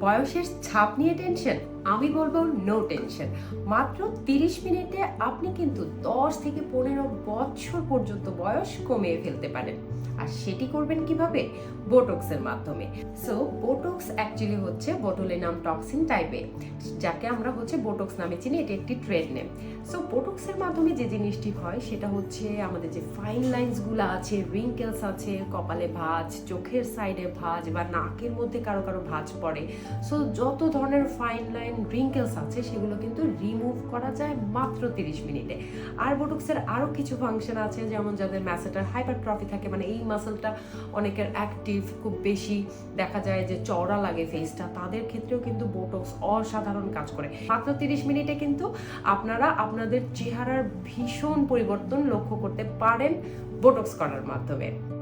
বয়সের ছাপ নিয়ে টেনশন আমি বলব নো টেনশন মাত্র তিরিশ মিনিটে আপনি কিন্তু দশ থেকে পনেরো বছর পর্যন্ত বয়স কমিয়ে ফেলতে পারেন। আর সেটি করবেন কীভাবে? বোটক্সের মাধ্যমে। সো বোটক্স অ্যাকচুয়ালি হচ্ছে বোটোলিনাম টক্সিন টাইপে যাকে আমরা হচ্ছে বোটক্স নামে চিনি, এটি একটি ট্রেড নেম সো বোটক্সের মাধ্যমে যে জিনিসটি হয়, সেটা হচ্ছে আমাদের যে ফাইন লাইন্সগুলো আছে রিঙ্কেলস আছে, কপালে ভাঁজ, চোখের সাইডে ভাঁজ বা নাকের মধ্যে কারও কারও ভাঁজ পড়ে। সো যত ধরনের ফাইন লাইন রিঙ্কেলস আছে, সেগুলো কিন্তু রিমুভ করা যায় মাত্র তিরিশ মিনিটে। আর বোটক্সের আরও কিছু ফাংশন আছে, যেমন যাদের ম্যাসেটার হাইপারট্রফি থাকে মানে এই মাসেলটা অনেকের অ্যাক্টিভ, খুব বেশি দেখা যায় যে চওড়া লাগে ফেসটা, তাদের ক্ষেত্রেও কিন্তু বোটক্স অসাধারণ কাজ করে। মাত্র তিরিশ মিনিটে কিন্তু আপনারা আপনাদের চেহারার ভীষণ পরিবর্তন লক্ষ্য করতে পারেন বোটক্স করার মাধ্যমে।